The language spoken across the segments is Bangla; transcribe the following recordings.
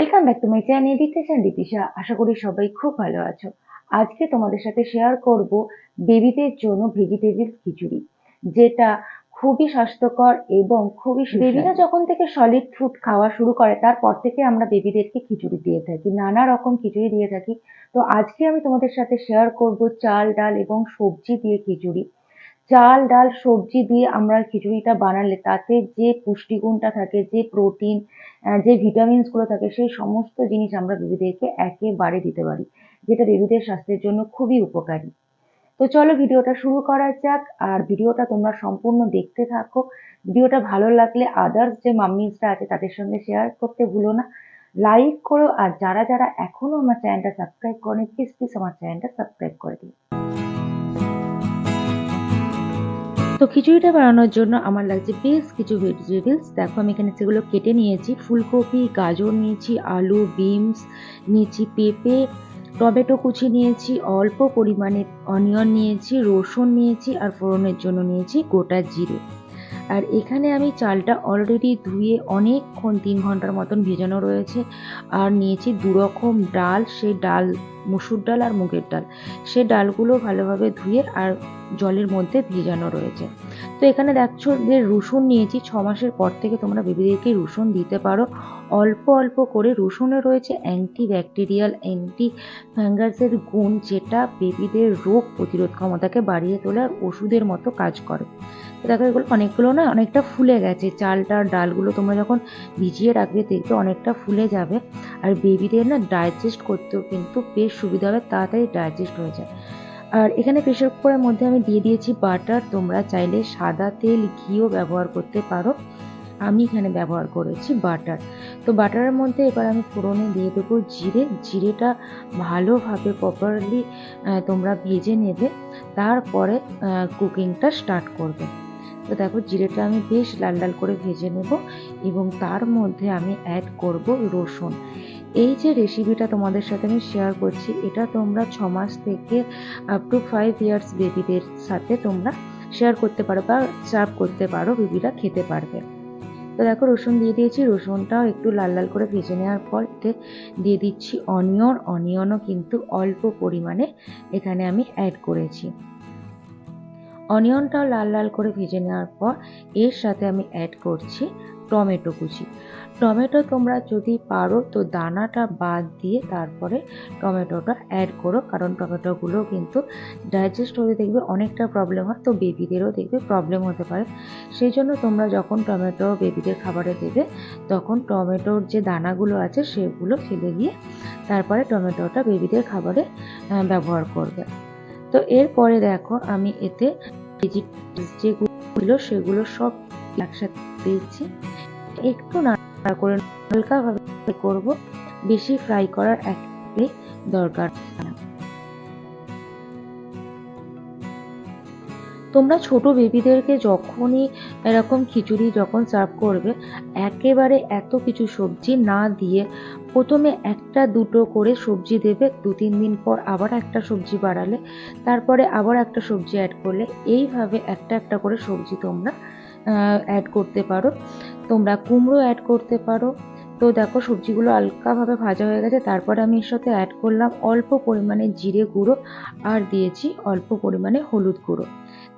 Welcome back to my channel detention Dipisha আশা করি সবাই খুব ভালো আছো। আজকে তোমাদের সাথে শেয়ার করব বেবিদের জন্য ভেজিটেবলস খিচুড়ি যেটা খুবই স্বাস্থ্যকর এবং খুবই বেবিরা যখন থেকে সলিড ফুড খাওয়া শুরু করে তারপর থেকে আমরা বেবিদেরকে খিচুড়ি দিয়ে থাকি নানা রকম খিচুড়ি দিয়ে থাকি। তো আজকে আমি তোমাদের সাথে শেয়ার করব চাল ডাল এবং সবজি দিয়ে খিচুড়ি। চাল ডাল সবজি দিয়ে আমরা খিচুড়িটা বানালে তাতে যে পুষ্টিগুণটা থাকে যে প্রোটিন যে ভিটামিনসগুলো থাকে, সেই সমস্ত জিনিস আমরা বেবিদেরকে একেবারে দিতে পারি, যেটা বেবিদের স্বাস্থ্যের জন্য খুবই উপকারী। তো চলো ভিডিওটা শুরু করা যাক, আর ভিডিওটা তোমরা সম্পূর্ণ দেখতে থাকো। ভিডিওটা ভালো লাগলে আদার্স যে মাম্মিসরা আছে, তাদের সঙ্গে শেয়ার করতে ভুলো না। লাইক করো, আর যারা যারা এখনও আমার চ্যানেলটা সাবস্ক্রাইব করেন প্লিজ প্লিজ আমার চ্যানেলটা সাবস্ক্রাইব করে দিও। তো খিচুড়িটা বানানোর জন্য আমার লাগছে বেশ কিছু ভেজিটেবলস দেখো, আমি এখানে সেগুলো কেটে নিয়েছি। ফুলকপি, গাজর নিয়েছি, আলু বিনস নিয়েছি, পেঁপে, টমেটো কুচি নিয়েছি, অল্প পরিমাণে অনিয়ন নিয়েছি, রসুন নিয়েছি, আর ফোড়নের জন্য নিয়েছি গোটা জিরে। আর এখানে আমি চালটা অলরেডি ধুয়ে অনেকক্ষণ তিন ঘণ্টার মতন ভেজানো রয়েছে। আর নিয়েছি দুরকম ডাল সেই ডাল, মুসুর ডাল আর মুগের ডাল। সে ডালগুলো ভালোভাবে ধুয়ে আর জলের মধ্যে ভেজানো রয়েছে। তো এখানে দেখছ যে রসুন নিয়েছি, ছ মাসের পর থেকে তোমরা বেবিদেরকে রসুন দিতে পারো। অল্প অল্প করে রসুনে রয়েছে অ্যান্টি ব্যাকটেরিয়াল অ্যান্টি ফ্যাঙ্গাসের গুণ, যেটা বেবিদের রোগ প্রতিরোধ ক্ষমতাকে বাড়িয়ে তোলে আর ওষুধের মতো কাজ করে। দেখো, এগুলো অনেকগুলো না, অনেকটা ফুলে গেছে। চালটা ডালগুলো তোমরা যখন ভিজিয়ে রাখবে, দেখবে অনেকটা ফুলে যাবে। আর বেবিদের না ডাইজেস্ট করতেও কিন্তু বেশ সুবিধা হবে, তাড়াতাড়ি ডাইজেস্ট হয়ে যায়। আর এখানে প্রেশার কুকারের মধ্যে আমি দিয়ে দিয়েছি বাটার তোমরা চাইলে সাদা তেল ঘিও ব্যবহার করতে পারো। আমি এখানে ব্যবহার করেছি বাটার তো বাটারের মধ্যে এবার আমি ফোড়নে দিয়ে দেবো জিরে। জিরেটা ভালোভাবে প্রপারলি তোমরা ভেজে নেবে। তারপরে কুকিংটা স্টার্ট করবে। তো দেখো জিরেটা আমি বেশ লাল লাল করে ভেজে নেব এবং তার মধ্যে আমি অ্যাড করব রসুন। এই যে রেসিপিটা তোমাদের সাথে আমি শেয়ার করছি, এটা তোমরা ছ মাস থেকে আপ টু ফাইভ ইয়ার্স বেবিদের সাথে তোমরা শেয়ার করতে পারো বা সার্ভ করতে পারো বেবিরা খেতে পারবে। তো দেখো রসুন দিয়ে দিয়েছি রসুনটাও একটু লাল লাল করে ভেজে নেওয়ার পর এতে দিয়ে দিচ্ছি অনিয়ন অনিয়নও কিন্তু অল্প পরিমাণে এখানে আমি অ্যাড করেছি। অনিয়নটাও লাল লাল করে ভেজে নেওয়ার পর এর সাথে আমি অ্যাড করছি টমেটো কুচি। টমেটো তোমরা যদি পারো তো দানাটা বাদ দিয়ে তারপরে টমেটোটা অ্যাড করো, কারণ টমেটোগুলো কিন্তু ডাইজেস্ট হতে দেখবে অনেকটা প্রবলেম হয়, তো বেবিদেরও দেখবে প্রবলেম হতে পারে। সেই জন্য তোমরা যখন টমেটো বেবিদের খাবারে দেবে, তখন টমেটোর যে দানাগুলো আছে সেগুলো ফেলে দিয়ে তারপরে টমেটোটা বেবিদের খাবারে ব্যবহার করবে। তো এরপরে দেখো আমি এতে যেগুলো, সেগুলো সব একসাথে দিয়েছি। একটু নাড়া করে হালকাভাবে করব। বেশি ফ্রাই করার একটাই দরকার তোমরা ছোট বেবিদেরকে যখনই এরকম খিচুড়ি যখন সার্ভ করবে, একেবারে এত কিছু সবজি না দিয়ে প্রথমে একটা দুটো করে সবজি দেবে দু তিন দিন পর আবার একটা সবজি বাড়ালে, তারপরে আবার একটা সবজি অ্যাড করলে, এইভাবে একটা একটা করে সবজি তোমরা অ্যাড করতে পারো। তোমরা কুমড়ো অ্যাড করতে পারো। তো দেখো সবজিগুলো হালকাভাবে ভাজা হয়ে গেছে, তারপরে আমি এর সাথে অ্যাড করলাম অল্প পরিমাণে জিরে গুঁড়ো, আর দিয়েছি অল্প পরিমাণে হলুদ গুঁড়ো।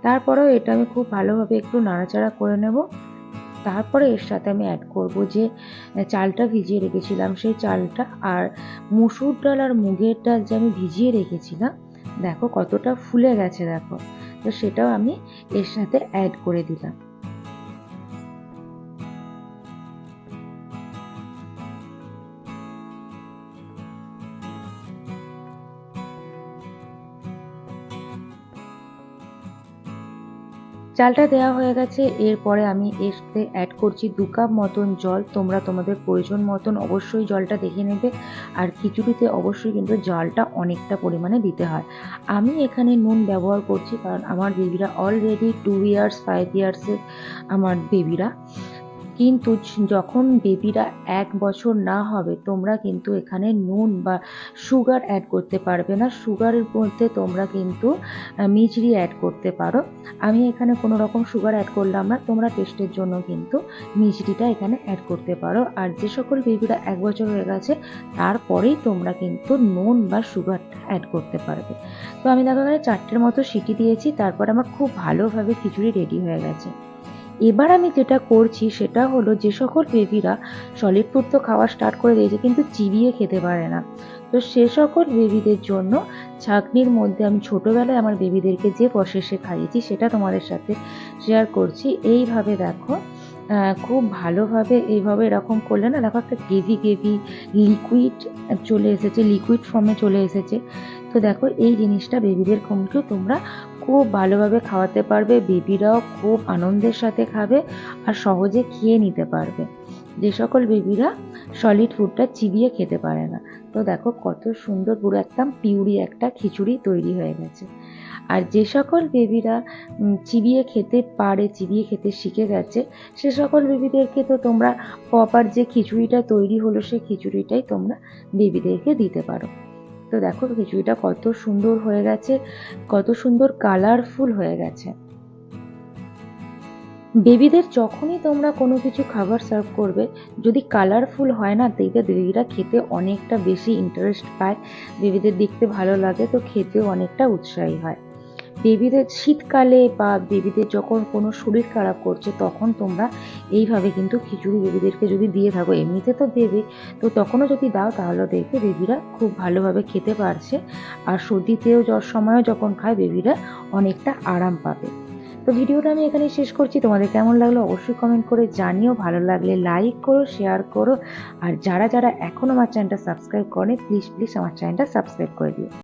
তারপরেও এটা আমি খুব ভালোভাবে একটু নাড়াচাড়া করে নেব। তারপরে এর সাথে আমি অ্যাড করব যে চালটা ভিজিয়ে রেখেছিলাম, সেই চালটা আর মুসুর ডাল আর মুগের ডাল যে আমি ভিজিয়ে রেখেছিলাম, দেখো কতটা ফুলে গেছে দেখো। তো সেটাও আমি এর সাথে অ্যাড করে দিলাম। চালটা দেওয়া হয়ে গেছে। এরপরে আমি এসতে অ্যাড করছি দু কাপ মতন জল। তোমরা তোমাদের প্রয়োজন মতন অবশ্যই জলটা দেখে নেবে। আর খিচুড়িতে অবশ্যই কিন্তু জলটা অনেকটা পরিমাণে দিতে হয়। আমি এখানে নুন ব্যবহার করছি কারণ আমার বেবিরা অলরেডি টু ইয়ার্স ফাইভ ইয়ার্সের আমার বেবিরা। কিন্তু যখন বেবিরা এক বছর না হবে, তোমরা কিন্তু এখানে নুন বা সুগার অ্যাড করতে পারবে না। সুগারের মধ্যে তোমরা কিন্তু মিচড়ি অ্যাড করতে পারো। আমি এখানে কোনো রকম সুগার অ্যাড করলাম না, তোমরা টেস্টের জন্য কিন্তু মিচড়িটা এখানে অ্যাড করতে পারো। আর যে সকল বেবিরা এক বছর হয়ে গেছে, তারপরেই তোমরা কিন্তু নুন বা সুগারটা অ্যাড করতে পারবে। তো আমি দেখো এখানে চারটের মতো সিটি দিয়েছি, তারপর আমার খুব ভালোভাবে খিচুড়ি রেডি হয়ে গেছে। এবার আমি যেটা করছি সেটা হলো যে সকল বেবিরা সলিড ফুড তো খাওয়া স্টার্ট করে দিয়েছে, কিন্তু চিবিয়ে খেতে পারে না। তো সে সকল বেবিদের জন্য ছাঁকনির মধ্যে আমি ছোটোবেলায় আমার বেবিদেরকে যে প্রসেসে খাইয়েছি সেটা তোমাদের সাথে শেয়ার করছি। এইভাবে দেখো খুব ভালোভাবে এইভাবে এরকম করলে না দেখো একটা গ্রেভি গ্রেভি লিকুইড চলে এসেছে লিকুইড ফর্মে চলে এসেছে। তো দেখো এই জিনিসটা বেবিদের কিন্তু তোমরা খুব ভালোভাবে খাওয়াতে পারবে, বেবিরাও খুব আনন্দের সাথে খাবে আর সহজে খেয়ে নিতে পারবে। যে সকল বেবিরা সলিড ফুডটা চিবিয়ে খেতে পারে না। তো দেখো কত সুন্দর পুরো একদম পিউরি একটা খিচুড়ি তৈরি হয়ে গেছে। আর যে সকল বেবিরা চিবিয়ে খেতে পারে, চিবিয়ে খেতে শিখে গেছে, সে সকল বেবিদেরকে তো তোমরা প্রপার যে খিচুড়িটা তৈরি হলো সেই খিচুড়িটাই তোমরা বেবিদেরকে দিতে পারো। তো দেখো খিচুড়িটা কত সুন্দর হয়ে গেছে, কত সুন্দর কালারফুল হয়ে গেছে। বেবিদের যখনই তোমরা কোনো কিছু খাবার সার্ভ করবে, যদি কালারফুল হয় না, দেখবে বেবিরা খেতে অনেকটা বেশি ইন্টারেস্ট পায়। বেবিদের দেখতে ভালো লাগে, তো খেতেও অনেকটা উৎসাহী হয়। বেবিদের শীতকালে বা বেবিদের যখন কোনো শরীর খারাপ করছে, তখন তোমরা এইভাবে কিন্তু খিচুড়ি বেবিদেরকে যদি দিয়ে থাকো, এমনিতে তো দেবে, তো তখনও যদি দাও, তাহলে দেখবে বেবিরা খুব ভালোভাবে খেতে পারছে। আর সর্দিতেও জ্বর সময়ও যখন খায়, বেবিরা অনেকটা আরাম পাবে। তো ভিডিওটা আমি এখানে শেষ করছি। তোমাদের কেমন লাগল অবশ্যই কমেন্ট করে জানিও। ভালো লাগলে লাইক করো শেয়ার করো। আর যারা যারা এখনও আমার চ্যানেলটা সাবস্ক্রাইব করে প্লিজ প্লিজ আমার চ্যানেলটা সাবস্ক্রাইব করে দিও।